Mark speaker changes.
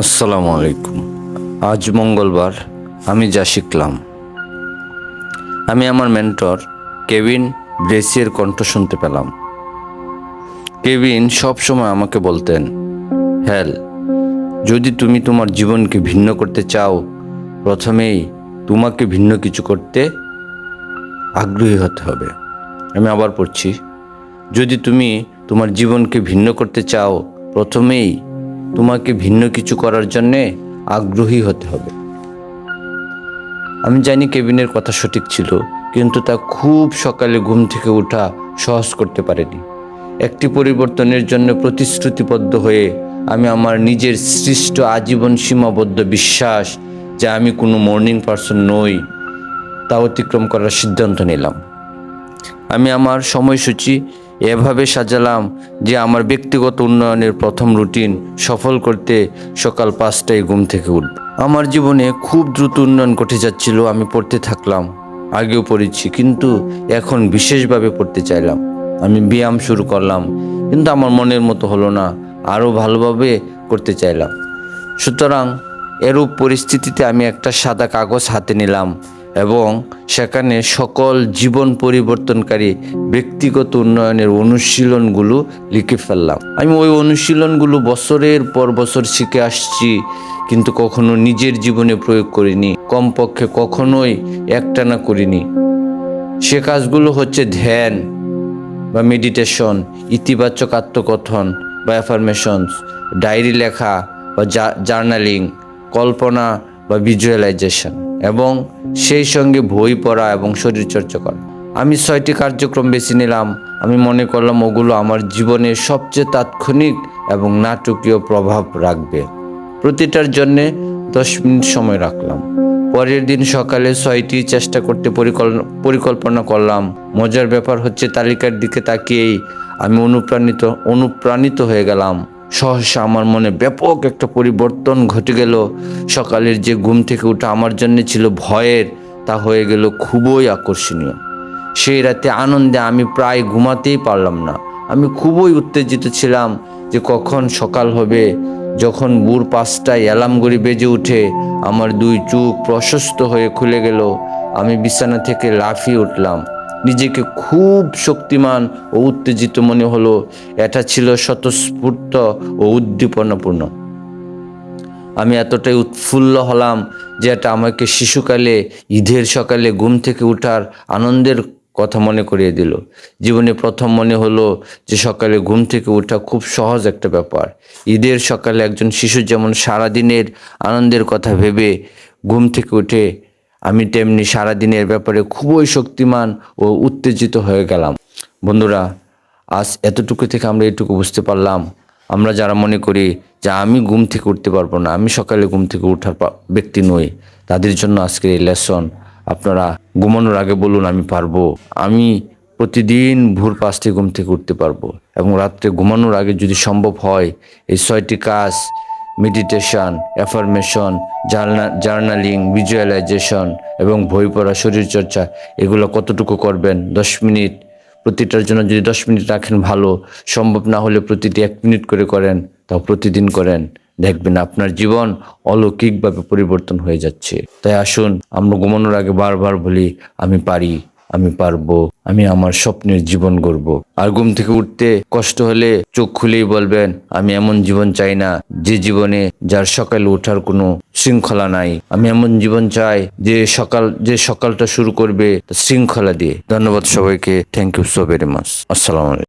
Speaker 1: আসসালামু আলাইকুম। আজ মঙ্গলবার আমি যা শিখলাম। আমি আমার মেন্টর কেভিন ব্রেসিয়ের কণ্ঠ শুনতে পেলাম। কেভিন সবসময় আমাকে বলতেন, হ্যাল, যদি তুমি তোমার জীবনকে ভিন্ন করতে চাও, প্রথমেই তোমাকে ভিন্ন কিছু করতে আগ্রহী হতে হবে। আমি আবার পড়ছি, যদি তুমি তোমার জীবনকে ভিন্ন করতে চাও, প্রথমেই তোমাকে ভিন্ন কিছু করার জন্যে আগ্রহী হতে হবে। আমি জানি কেবিনের কথা সঠিক ছিল, কিন্তু তা খুব সকালে ঘুম থেকে ওঠা সহজ করতে পারেনি। একটি পরিবর্তনের জন্য প্রতিশ্রুতিবদ্ধ হয়ে আমি আমার নিজের সৃষ্ট আজীবন সীমাবদ্ধ বিশ্বাস, যে আমি কোনো মর্নিং পার্সন নই, তা অতিক্রম করার সিদ্ধান্ত নিলাম। আমি আমার সময়সূচি এভাবে সাজালাম যে আমার ব্যক্তিগত উন্নয়নের প্রথম রুটিন সফল করতে সকাল পাঁচটায় ঘুম থেকে উঠব। আমার জীবনে খুব দ্রুত উন্নয়ন ঘটে যাচ্ছিল, আমি পড়তে থাকলাম, আগেও পড়েছি, কিন্তু এখন বিশেষভাবে পড়তে চাইলাম। আমি ব্যায়াম শুরু করলাম, কিন্তু আমার মনের মতো হলো না, আরও ভালোভাবে করতে চাইলাম। সুতরাং এরূপ পরিস্থিতিতে আমি একটা সাদা কাগজ হাতে নিলাম এবং সেখানে সকল জীবন পরিবর্তনকারী ব্যক্তিগত উন্নয়নের অনুশীলনগুলো লিখে ফেললাম। আমি ওই অনুশীলনগুলো বছরের পর বছর শিখে আসছি, কিন্তু কখনো নিজের জীবনে প্রয়োগ করিনি, কমপক্ষে কখনোই একটানা করিনি। সে কাজগুলো হচ্ছে ধ্যান বা মেডিটেশন ইতিবাচক আত্মকথন বা অ্যাফার্মেশনস ডায়েরি লেখা বা জার্নালিং, কল্পনা বা ভিজুয়ালাইজেশন এবং সেই সঙ্গে বই পড়া এবং শরীরচর্চা করা। আমি ছয়টি কার্যক্রম বেছে নিলাম। আমি মনে করলাম ওগুলো আমার জীবনে সবচেয়ে তাৎক্ষণিক এবং নাটকীয় প্রভাব রাখবে। প্রতিটার জন্যে দশ মিনিট সময় রাখলাম। পরের দিন সকালে ছয়টি চেষ্টা করতে পরিকল্পনা করলাম। মজার ব্যাপার হচ্ছে তালিকার দিকে তাকিয়েই আমি অনুপ্রাণিত অনুপ্রাণিত হয়ে গেলাম। সহসা আমার মনে ব্যাপক একটা পরিবর্তন ঘটে গেল। সকালের যে ঘুম থেকে ওঠা আমার জন্য ছিল ভয়ের, তা হয়ে গেল খুবই আকর্ষণীয়। সেই রাতে আনন্দে আমি প্রায় ঘুমাতেই পারলাম না। আমি খুবই উত্তেজিত ছিলাম যে কখন সকাল হবে। যখন ভোর পাঁচটায় অ্যালার্ম ঘড়ি বেজে উঠে, আমার দুই চোখ প্রশস্ত হয়ে খুলে গেল। আমি বিছানা থেকে লাফিয়ে উঠলাম। নিজেকে খুব শক্তিমান ও উত্তেজিত মনে হলো। এটা ছিল স্বতঃস্ফূর্ত ও উদ্দীপনাপূর্ণ। আমি এতটাই উৎফুল্ল হলাম যে এটা আমাকে শিশুকালে, ঈদের সকালে ঘুম থেকে উঠার আনন্দের কথা মনে করিয়ে দিল। জীবনে প্রথম মনে হলো যে সকালে ঘুম থেকে ওঠা খুব সহজ একটা ব্যাপার। ঈদের সকালে একজন শিশু যেমন সারাদিনের আনন্দের কথা ভেবে ঘুম থেকে উঠে আমি তেমনি সারাদিনের ব্যাপারে খুবই শক্তিমান ও উত্তেজিত হয়ে গেলাম। বন্ধুরা, আজ এতটুকু থেকে আমরা এটুকু বুঝতে পারলাম। আমরা যারা মনে করি যে আমি ঘুম থেকে উঠতে পারব না, আমি সকালে ঘুম থেকে ওঠার পা- ব্যক্তি নই। তাদের জন্য আজকের এই লেসন, আপনারা ঘুমানোর আগে বলুন, আমি পারব। আমি প্রতিদিন ভোর পাঁচটি ঘুম থেকে উঠতে পারব এবং রাত্রে ঘুমানোর আগে যদি সম্ভব হয়, এই ছয়টি কাজ মেডিটেশন অ্যাফার্মেশন জার্নালিং ভিজুয়ালাইজেশন এবং বই পড়া, শরীরচর্চা, এগুলো কতটুকু করবেন? দশ মিনিট। প্রতিটার জন্য যদি দশ মিনিট রাখেন ভালো। সম্ভব না হলে প্রতিটি এক মিনিট করে করেন, তাও প্রতিদিন করেন। দেখবেন আপনার জীবন অলৌকিকভাবে পরিবর্তন হয়ে যাচ্ছে। তাই আসুন, আমরা ঘুমানোর আগে বারবার বলি, আমি পারি। আমি পারব, আমি আমার স্বপ্নের জীবন গড়ব। আর ঘুম থেকে উঠতে কষ্ট হলে চোখ খুলেই বলবেন, আমি এমন জীবন চাই না যে জীবনে যার সকালে ওঠার কোনো শৃঙ্খলা নাই। আমি এমন জীবন চাই যে সকাল, যে সকালটা শুরু করবে শৃঙ্খলা দিয়ে। ধন্যবাদ সবাইকে thank you so very much আসসালামু